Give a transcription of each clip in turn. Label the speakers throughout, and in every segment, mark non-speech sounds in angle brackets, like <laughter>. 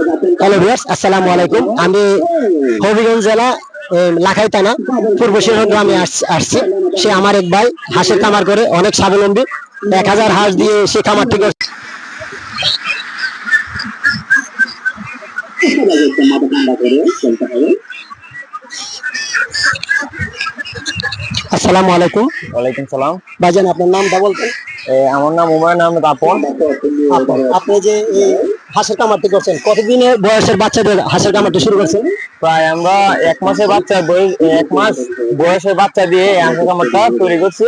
Speaker 1: Hello viewers আসসালামু আলাইকুম আমি হবিগঞ্জ জেলা লাখাই থানা পূর্ব শিরোহ গ্রামে আসছি। সে আমার এক ভাই হাঁসের খামার করে অনেক স্বাবলম্বী। এক হাজার হাঁস দিয়ে সে খামারটি করছে। আসসালামু আলাইকুম।
Speaker 2: ওয়ালাইকুম সালাম।
Speaker 1: ভাইজান আপনার নামটা বলতেন
Speaker 2: আমার নাম হুমায়ুন আহমেদ আপন।
Speaker 1: আপনি- যে হাঁসের খামারটি করছেন। কতদিনে বয়সের বাচ্চাদের হাঁসের খামারটি শুরু করছেন?
Speaker 2: প্রায় আমরা এক মাসের বাচ্চা এক মাস বয়সের বাচ্চা দিয়ে হাঁসের খামারটা তৈরি করছি।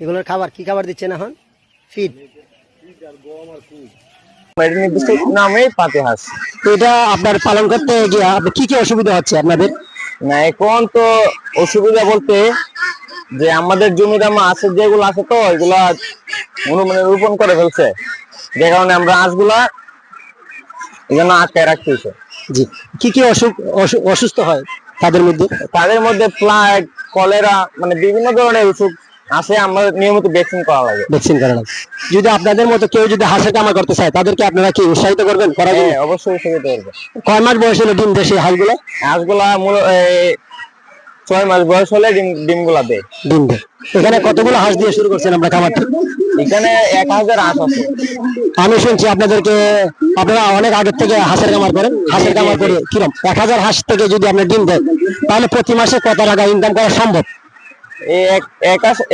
Speaker 1: এগুলোর খাবার কি খাবার দিচ্ছেন এখন? ফিড?
Speaker 2: নামে পাতি হাঁস।
Speaker 1: এটা আপনার পালন করতে গিয়ে কি কি অসুবিধা হচ্ছে আপনাদের?
Speaker 2: না এখন তো অসুবিধা বলতে যে আমাদের জমিতে মাছের যেগুলো আছে তো এগুলা অনুমানে রোপণ করে ফেলছে। যে কারণে আমরা হাঁসগুলা এই জন্য আটকায় রাখতেছে
Speaker 1: জি। কি কি অসুখ অসুস্থ হয় তাদের মধ্যে?
Speaker 2: তাদের মধ্যে প্লাগ কলেরা মানে বিভিন্ন ধরনের অসুখ আছে আমরা নিয়মিত ভ্যাকসিন করা লাগে।
Speaker 1: ভ্যাকসিন করানো যদি আপনাদের মতো কেউ যদি হাঁসের কামা করতে চায় তাদেরকে আপনারা কি উৎসাহিত করবেন করার জন্য?
Speaker 2: হ্যাঁ অবশ্যই সুবিধা করবে।
Speaker 1: কয় মাস বয়স হলে ডিম দেশে হাঁসগুলো?
Speaker 2: হাঁসগুলা মূল ছয় মাস বয়স হলে ডিম ডিমগুলা দেয়।
Speaker 1: ডিম দেয়। এখানে কতগুলো হাঁস দিয়ে শুরু করছেন আমরা খামারটি
Speaker 2: এখানে এক হাজার হাঁস আছে।
Speaker 1: আমি শুনছি আপনাদেরকে আপনারা অনেক আগের থেকে হাঁসের কামার করেন। হাঁসের কামার করে কিরম? এক হাজার হাঁস থেকে যদি আপনার ডিম দেন তাহলে প্রতি মাসে কত টাকা ইনকাম করা সম্ভব?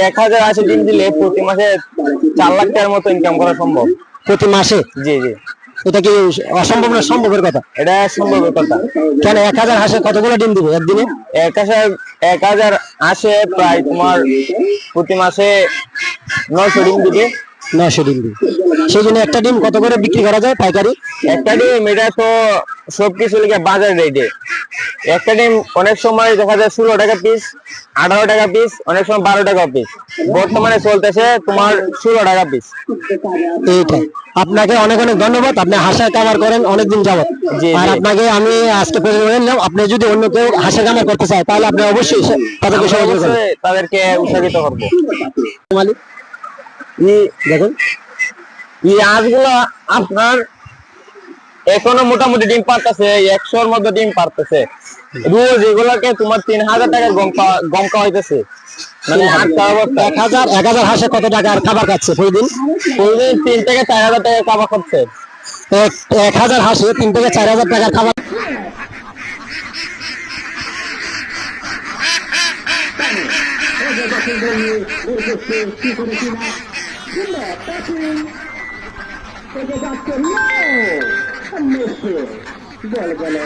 Speaker 2: এক হাজার আশি ডিম দিলে প্রতি মাসে চার লাখ টাকার মতো ইনকাম করা সম্ভব।
Speaker 1: প্রতি মাসে?
Speaker 2: জি জি।
Speaker 1: এটা কি অসম্ভব না সম্ভবের কথা?
Speaker 2: এটা সম্ভবের কথা।
Speaker 1: কেন এক হাজার হাঁসে কতগুলো ডিম দিবে একদিনে?
Speaker 2: এক হাজার এক হাজার প্রায় তোমার প্রতি মাসে নয়শো ডিম দিবে।
Speaker 1: নয়শো ডিম দিবে। সেই জন্য একটা ডিম কত করে বিক্রি করা যায় পাইকারি?
Speaker 2: একটা ডিম এটা তো সবকিছু লিখে বাজার রেটে একটা ডিম অনেক সময় দেখা যায় ষোলো টাকা পিস আঠারো টাকা পিস অনেক সময় বারো টাকা পিস বর্তমানে চলতেছে তোমার ষোলো টাকা পিস
Speaker 1: এইটাই। আপনাকে অনেক অনেক ধন্যবাদ। আপনি হাঁসের কামার করেন অনেকদিন যাবত
Speaker 2: জি,
Speaker 1: আর আপনাকে আমি আজকে নিলাম আপনি যদি অন্য কেউ হাঁসের কামার করতে চায় তাহলে আপনি অবশ্যই তাদেরকে সহযোগিতা করবেন।
Speaker 2: তাদেরকে উৎসাহিত করব।
Speaker 1: মালিক দেখুন।
Speaker 2: এই হাঁসগুলা আপনার এখনও মোটামুটি ডিম পারতেছে একশোর মধ্যে ডিম পারতেছে রোজ এগুলাকে তোমার তিন হাজার টাকার গম খাওয়া- গম খাওয়াইতেছে মানে
Speaker 1: এক হাজার এক হাজার হাঁসে কত টাকার খাবার খাচ্ছে প্রতিদিন?
Speaker 2: প্রতিদিন তিন থেকে চার হাজার টাকা করছে
Speaker 1: এক এক হাজার হাঁসে তিন থেকে চার হাজার টাকার খাবার <laughs>
Speaker 3: বল গেল